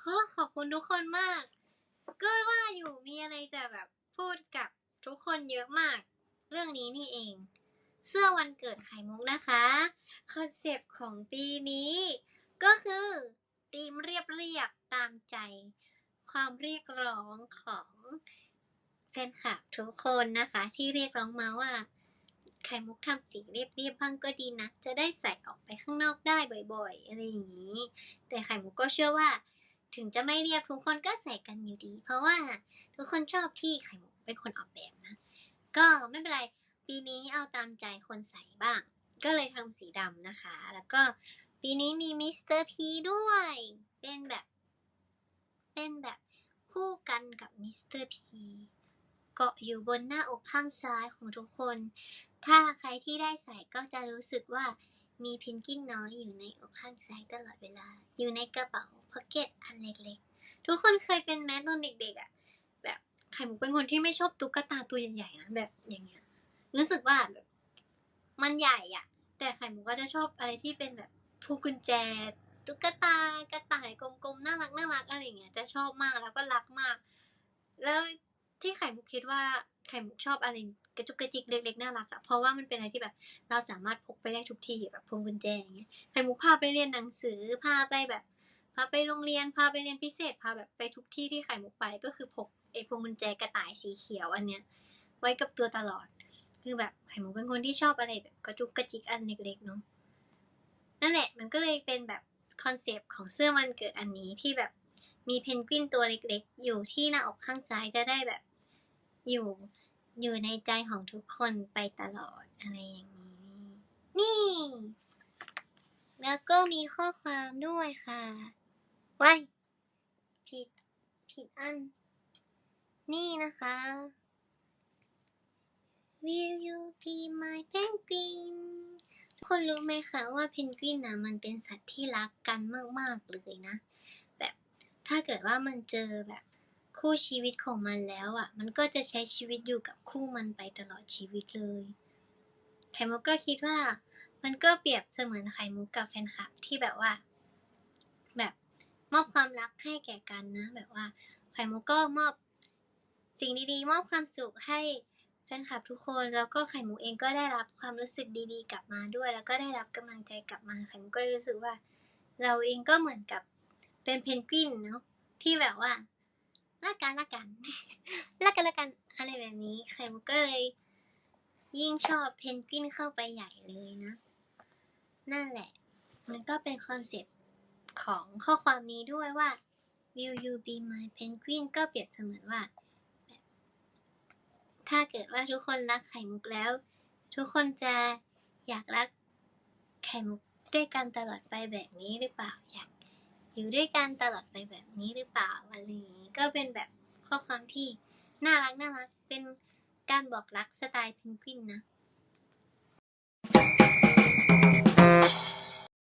โอ้ขอบคุณทุกคนมาก ก็ว่าอยู่มีอะไรจะแบบพูดกับทุกคนเยอะมาก เรื่องนี้นี่เอง เสื้อวันเกิดไข่มุกนะคะ คอนเซปต์ของปีนี้ ก็คือธีมเรียบเรียบๆตามใจ ความเรียกร้องของแฟนคลับทุกคนนะคะ ที่เรียกร้องมาว่า ไข่มุกทำสีเรียบๆบ้างก็ดีนะ จะได้ใส่ออกไปข้างนอกได้บ่อยๆ อะไรอย่างนี้ แต่ไข่มุกก็เชื่อว่า ถึงจะไม่เรียบทุกคนก็ใส่กันอยู่ดี เพราะว่าทุกคนชอบที่ไข่มุกเป็นคนออกแบบนะ ก็ไม่เป็นไรปีนี้เอาตามใจคนใส่บ้าง ก็เลยทำสีดำนะคะ แล้วก็ปีนี้มีมิสเตอร์พีด้วย เป็นแบบ เป็นแบบคู่กันกับมิสเตอร์พี เกาะอยู่บนหน้าอกข้างซ้ายของทุกคน ถ้าใครที่ได้ใส่ก็จะรู้สึกว่ามีเพนกวินน้อยอยู่ในอกข้างซ้ายตลอดเวลา อยู่ในกระเป๋าพ็อกเก็ตอันเล็กๆ ทุกคนเคยเป็นแม้ตอนเด็กๆอะ แบบไข่มุกเป็นคนที่ไม่ชอบตุ๊กตาตัวใหญ่ๆนะแบบอย่างเงี้ย รู้สึกว่าแบบมันใหญ่อะ แต่ไข่มุกก็จะชอบอะไรที่เป็นแบบพวงกุญแจ ตุ๊กตากระต่ายกลมๆน่ารักน่ารักอะไรอย่างเงี้ยจะชอบมากแล้วก็รักมาก แล้ว ที่ไข่มุกคิดว่าไข่มุกชอบอะไรกระจุกกระจิกเล็กๆน่ารักอะเพราะว่ามันเป็นอะไรที่แบบเราสามารถพกไปได้ทุกที่แบบพวงกุญแจอย่างเงี้ยไข่มุกพาไปเรียนหนังสือพาไปแบบพาไปโรงเรียนพาไปเรียนพิเศษพาแบบไปทุกที่ที่ไข่มุกไปก็คือพกไอ้พวงกุญแจกระต่ายสีเขียวอันเนี้ยไว้กับตัวตลอด คือแบบไข่มุกเป็นคนที่ชอบอะไรแบบกระจุกกระจิกอันเล็กๆเนาะนั่นแหละมันก็เลยเป็นแบบคอนเซปต์ของเสื้อวันเกิดอันนี้ที่แบบมีเพนกวินตัวเล็กๆ อยู่ที่หน้าอกข้างซ้ายจะได้แบบ อยู่อยู่ในใจของทุกคนไปตลอดอะไรอย่างนี้ นี่ แล้วก็มีข้อความด้วยค่ะว้ายผิดผิดอัน นี่นะคะ Will you be my penguin คนรู้ไหมคะว่าเพนกวินนะมันเป็นสัตว์ที่รักกันมาก ๆ เลยนะ แบบถ้าเกิดว่ามันเจอแบบ คู่ชีวิตของมันแล้วอะ มันก็จะใช้ชีวิตอยู่กับคู่มันไปตลอดชีวิตเลยไข่มุกก็คิดว่า มันก็เปรียบเสมือนไข่มุกกับแฟนคลับที่แบบว่า แบบมอบความรักให้แก่กันนะ แบบว่า ไข่มุกก็มอบสิ่งดีๆ มอบความสุขให้แฟนคลับทุกคนแล้วก็ไข่มุกเองก็ได้รับความรู้สึกดีๆ กลับมาด้วย แล้วก็ได้รับกำลังใจกลับมาไข่มุกก็เลยรู้สึกว่า เราเองก็เหมือนกับเป็นเพนกวินเนาะที่แบบว่า รักกันรักกันรักกันรักกันอะไรแบบนี้ไข่มุกก็เลยยิ่งชอบเพนกวินเข้าไปใหญ่เลยนะ นั่นแหละ มันก็เป็นคอนเซปต์ของข้อความนี้ด้วยว่า Will you be my penguin ก็เปรียบเสมือนว่า ถ้าเกิดว่าทุกคนรักไข่มุกแล้ว ทุกคนจะอยากรักไข่มุกด้วยกันตลอดไปแบบนี้หรือเปล่า อยาก อยู่ด้วยกันตลอดไปแบบนี้หรือเปล่าอะไรอย่างนี้ก็เป็นแบบข้อความที่น่ารักน่ารักเป็นการบอกรักสไตล์เพนกวินนะ